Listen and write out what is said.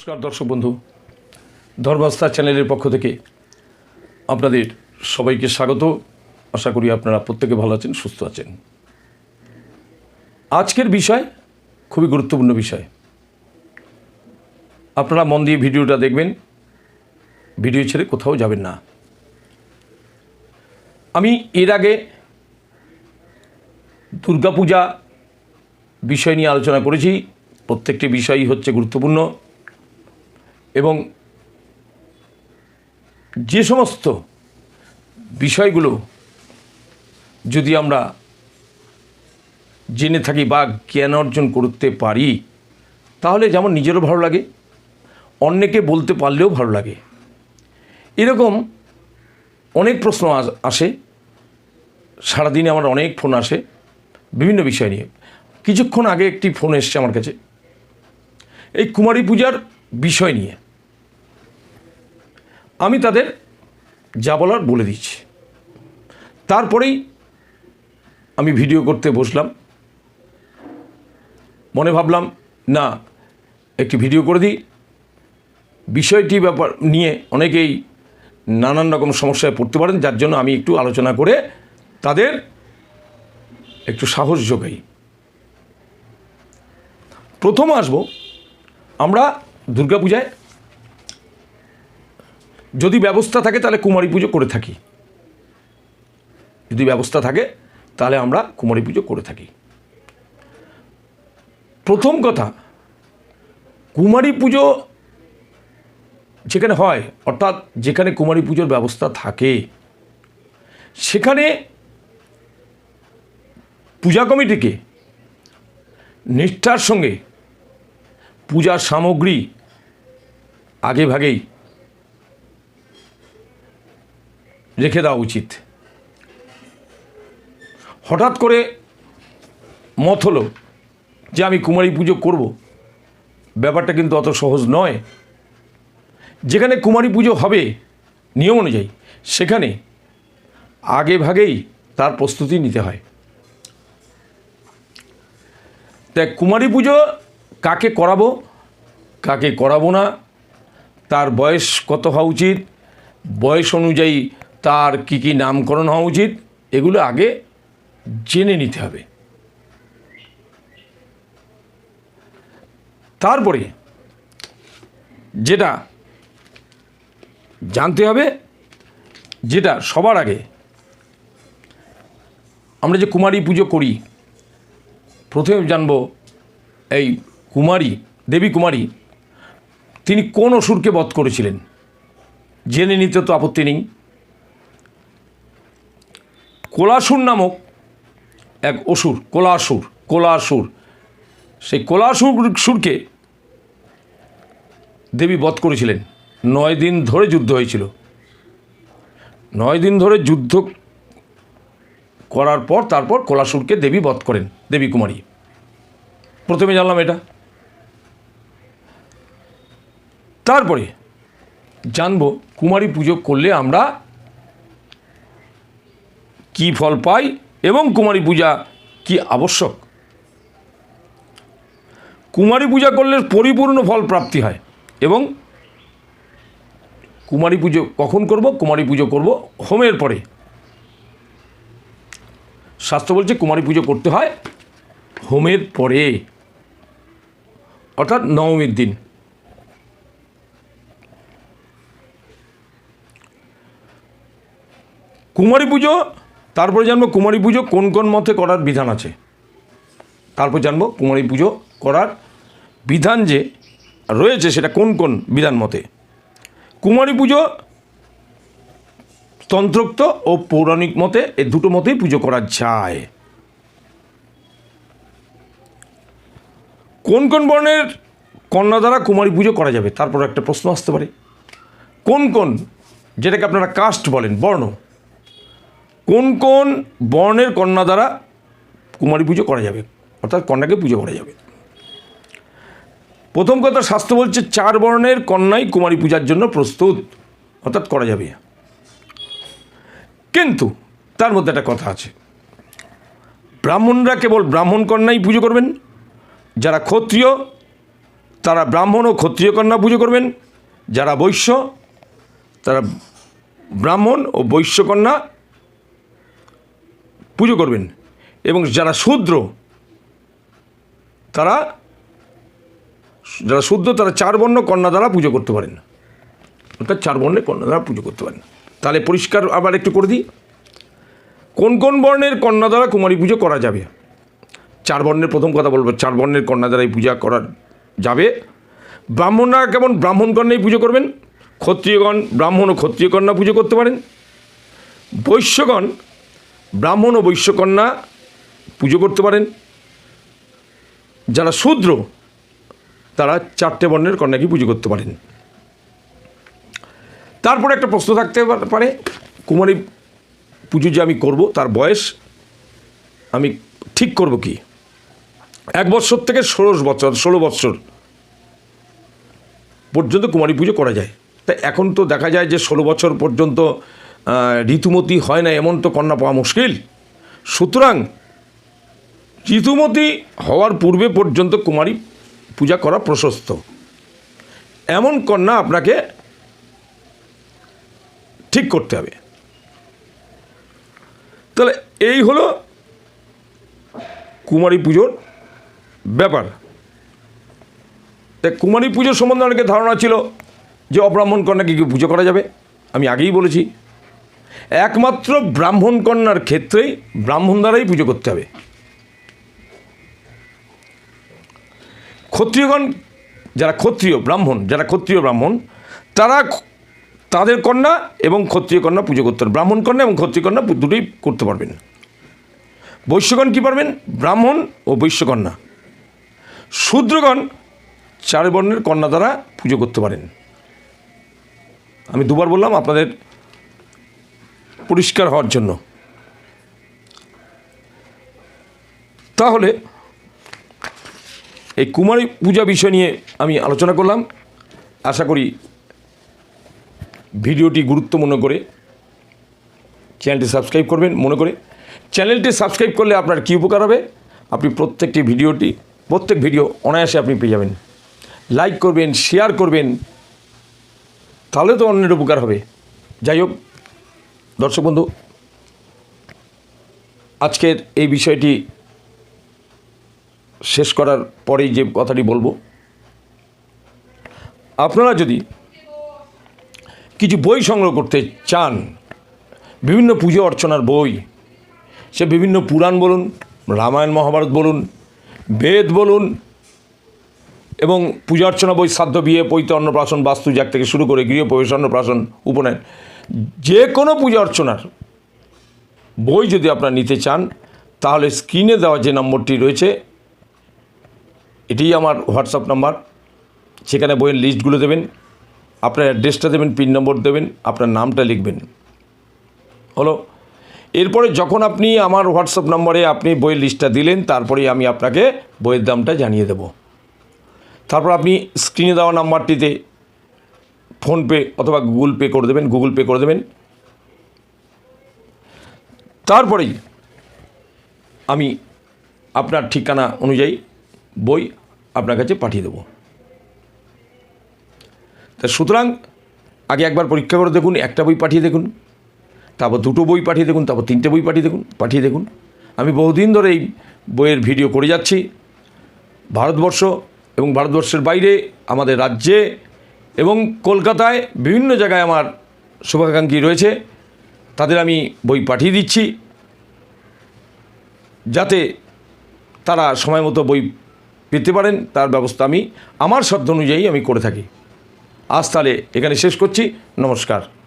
নমস্কার দর্শক বন্ধু ধর্মাস্থা চ্যানেলের পক্ষ থেকে আপনাদের সবাইকে স্বাগত। আশা করি আপনারা প্রত্যেকে ভালো আছেন, সুস্থ আছেন। আজকের বিষয় খুবই গুরুত্বপূর্ণ বিষয়। আপনারা মন দিয়ে ভিডিওটা দেখবেন, ভিডিও ছেড়ে কোথাও যাবেন না। আমি এর আগে দুর্গাপূজা বিষয় নিয়ে আলোচনা করেছি। প্রত্যেকটি বিষয়ই হচ্ছে গুরুত্বপূর্ণ। এবং যে সমস্ত বিষয়গুলো যদি আমরা জেনে থাকি বা জ্ঞান অর্জন করতে পারি, তাহলে যেমন নিজেরও ভালো লাগে, অন্যকে বলতে পারলেও ভালো লাগে। এরকম অনেক প্রশ্ন আস- সারাদিনে আমার অনেক ফোন আসে, বিভিন্ন বিষয় নিয়ে। কিছুক্ষণ আগে একটি ফোন এসছে আমার কাছে। এই কুমারী পূজার বিষয় নিয়ে। আমি তাদের যা বলার বলে দিচ্ছি। তারপরেই আমি ভিডিও করতে বসলাম। মনে ভাবলাম, না, একটি ভিডিও করে দিই। বিষয়টি ব্যাপার নিয়ে অনেকেই নানান রকম সমস্যায় পড়তে পারেন, যার জন্য আমি একটু আলোচনা করে তাদের একটু সাহস যোগাই। প্রথম আসব আমরা দুর্গাপূজায় যদি ব্যবস্থা থাকে তাহলে কুমারী পুজো করে থাকি। যদি ব্যবস্থা থাকে তাহলে আমরা কুমারী পুজো করে থাকি। প্রথম কথা, কুমারী পুজো যেখানে হয়, অর্থাৎ যেখানে কুমারী পুজোর ব্যবস্থা থাকে, সেখানে পূজা কমিটিকে নিষ্ঠার সঙ্গে পূজার সামগ্রী আগে রেখে দেওয়া উচিত। হঠাৎ করে মত হলো যে আমি কুমারী পুজো করব। ব্যাপারটা কিন্তু অত সহজ নয়। যেখানে কুমারী পুজো হবে নিয়ম অনুযায়ী, সেখানে আগে ভাগেই তার প্রস্তুতি নিতে হয়। তাই কুমারী পুজো কাকে করাবো কাকে করাবো না, তার বয়স কত হওয়া উচিত, বয়স অনুযায়ী তার কি কি নামকরণ হওয়া উচিত, এগুলো আগে জেনে নিতে হবে। তারপরে যেটা জানতে হবে, যেটা সবার আগে আমরা যে কুমারী পুজো করি, প্রথমে জানব এই কুমারী, দেবী কুমারী, তিনি কোন অসুরকে বধ করেছিলেন? জেনে নিতে তো আপত্তি নেই। কোলাসুর নামক এক অসুর, কোলাসুর কোলাসুর। সেই কোলাসুর সুরকে দেবী বধ করেছিলেন। নয় দিন ধরে যুদ্ধ হয়েছিল। নয় দিন ধরে যুদ্ধ করার পর তারপর কোলাসুরকে দেবী বধ করেন, দেবী কুমারী। প্রথমে জানলাম এটা। তারপরে জানব, কুমারী পুজো করলে আমরা কি ফল পাই এবং কুমারী পূজা কি আবশ্যক? কুমারী পূজা করলে পরিপূর্ণ ফল প্রাপ্তি হয় এবং কুমারী পুজো কখন করব? কুমারী পুজো করব হোমের পরে। শাস্ত্র বলছে কুমারী পুজো করতে হয় হোমের পরে। অর্থাৎ নবমীর দিন। কুমারী পুজো তারপরে জানব কুমারী পুজো কোন কোন মতে করার বিধান আছে। তারপর জানব কুমারী পুজো করার বিধান যে রয়েছে সেটা কোন কোন বিধান মতে। কুমারী পুজো তন্ত্রোক্ত ও পৌরাণিক মতে এ দুটো মতেই পুজো করা যায়। কোন কোন বর্ণের কন্যা দ্বারা কুমারী পুজো করা যাবে? তারপর একটা প্রশ্ন আসতে পারে। কোন কোন, যেটাকে আপনারা কাস্ট বলেন, বর্ণ। কোন কোন বর্ণের কন্যা দ্বারা কুমারী পুজো করা যাবে? অর্থাৎ কন্যাকে পুজো করা যাবে। প্রথম কথা শাস্ত্র বলছে, চার বর্ণের কন্যাই কুমারী পূজার জন্য প্রস্তুত। অর্থাৎ করা যাবে। কিন্তু তার মধ্যে একটা কথা আছে। ব্রাহ্মণরা কেবল ব্রাহ্মণ কন্যাই পুজো করবেন। যারা ক্ষত্রিয়, তারা ব্রাহ্মণ ও ক্ষত্রিয় কন্যা পুজো করবেন। যারা বৈশ্য, তারা ব্রাহ্মণ ও বৈশ্য কন্যা পুজো করবেন। এবং যারা শূদ্র, তারা, যারা শুদ্ধ তারা চার বর্ণ কন্যা দ্বারা পুজো করতে পারেন। অর্থাৎ চার বর্ণের কন্যা দ্বারা পুজো করতে পারেন। তাহলে পরিষ্কার আবার একটু করে দিই। কোন কোন বর্ণের কন্যা দ্বারা কুমারী পুজো করা যাবে? চার বর্ণের প্রথম কথা বলব, চার বর্ণের কন্যা দ্বারাই পূজা করা যাবে। ব্রাহ্মণরা কেমন ব্রাহ্মণ কন্যাই পুজো করবেন? ক্ষত্রিয়গণ ব্রাহ্মণ ও ক্ষত্রিয় কন্যা পুজো করতে পারেন। বৈশ্যগণ ব্রাহ্মণ ও বৈশ্যকন্যা পুজো করতে পারেন। যারা শূদ্র, তারা চারটে বর্ণের কন্যাকে পুজো করতে পারেন। তারপরে একটা প্রশ্ন থাকতে পারে কুমারী পুজো যে আমি করব, তার বয়স আমি ঠিক করব কি? এক বছর থেকে ষোলো বছর ষোলো বছর পর্যন্ত কুমারী পুজো করা যায়। তা এখন তো দেখা যায় যে ষোলো বছর পর্যন্ত ঋতুমতি হয় না, এমন তো কন্যা পাওয়া মুশকিল। সুতরাং, ঋতুমতি হওয়ার পূর্বে পর্যন্ত কুমারী পূজা করা প্রশস্ত। এমন কন্যা আপনাকে ঠিক করতে হবে। তাহলে এই হলো কুমারী পুজোর ব্যাপার। তা কুমারী পুজোর সম্বন্ধে অনেকের ধারণা ছিল যে অব্রাহ্মণ কন্যাকে কি পুজো করা যাবে? আমি আগেই বলেছি। একমাত্র ব্রাহ্মণ কন্যার ক্ষেত্রেই ব্রাহ্মণ দ্বারাই পুজো করতে হবে। ক্ষত্রিয়গণ যারা ক্ষত্রিয় ব্রাহ্মণ, যারা ক্ষত্রিয় ব্রাহ্মণ, তারা তাদের কন্যা এবং ক্ষত্রিয় কন্যা পুজো করতে পারবেন। ব্রাহ্মণ কন্যা এবং ক্ষত্রিয় কন্যা দুটোই করতে পারবেন। বৈশ্যগণ কী পারবেন? ব্রাহ্মণ ও বৈশ্যকন্যা শূদ্রগণ চার বর্ণের কন্যা দ্বারা পুজো করতে পারেন। আমি দুবার বললাম, আপনাদের পরিষ্কার হওয়ার জন্য। তাহলে এই কুমারী পূজা বিষয় নিয়ে আমি আলোচনা করলাম। আশা করি ভিডিওটি গুরুত্ব মনে করে চ্যানেলটি সাবস্ক্রাইব করবেন মনে করে। চ্যানেলটি সাবস্ক্রাইব করলে আপনার কী উপকার হবে? আপনি প্রত্যেকটি ভিডিওটি, প্রত্যেক ভিডিও অনায়াসে আপনি পেয়ে যাবেন। লাইক করবেন, শেয়ার করবেন, তাহলে তো অন্যের উপকার হবে। যাই হোক দর্শক বন্ধু, আজকের এই বিষয়টি শেষ করার পরেই যে কথাটি বলব, আপনারা যদি কিছু বই সংগ্রহ করতে চান, বিভিন্ন পুজো অর্চনার বই, সে বিভিন্ন পুরাণ বলুন, রামায়ণ, মহাভারত বলুন, বেদ বলুন, এবং পূজা অর্চনা বই শ্রাদ্ধ বিয়ে, পৈত অন্নপ্রাশন বাস্তু যাক থেকে শুরু করে গৃহপ্রবেশ, অন্নপ্রাশন, উপনয়ন যে কোনো পূজা অর্চনার বই যদি আপনারা নিতে চান, তাহলে স্ক্রিনে দেওয়া যে নম্বরটি রয়েছে, এটিই আমার হোয়াটসঅ্যাপ নাম্বার। সেখানে বইয়ের লিস্টগুলো দেবেন, আপনার অ্যাড্রেসটা দেবেন, পিন নম্বর দেবেন, আপনার নামটা লিখবেন। হলো? এরপরে যখন আপনি আমার হোয়াটসঅ্যাপ নম্বরে আপনি বইয়ের লিস্টটা দিলেন, তারপরেই আমি আপনাকে বইয়ের দামটা জানিয়ে দেব। তারপর আপনি স্ক্রিনে দেওয়া নাম্বারটিতে ফোনপে অথবা গুগল পে করে দেবেন, গুগল পে করে দেবেন। তারপরেই আমি আপনার ঠিকানা অনুযায়ী বই আপনার কাছে পাঠিয়ে দেবো। তা সুতরাং আগে একবার পরীক্ষা করে দেখুন, একটা বই পাঠিয়ে দেখুন, তারপর দুটো বই পাঠিয়ে দেখুন, তারপর তিনটে বই পাঠিয়ে দেখুন পাঠিয়ে দেখুন। আমি বহুদিন ধরে এই বইয়ের ভিডিও করে যাচ্ছি। ভারতবর্ষ এবং ভারতবর্ষের বাইরে আমাদের রাজ্যে এবং কলকাতায় বিভিন্ন জায়গায় আমার শুভাকাঙ্ক্ষী রয়েছে, তাদের আমি বই পাঠিয়ে দিচ্ছি। যাতে তারা সময় মতো বই পেতে পারেন, তার ব্যবস্থা আমি, আমার সাধ্য অনুযায়ী আমি করে থাকি। আজ তাহলে এখানে শেষ করছি। নমস্কার।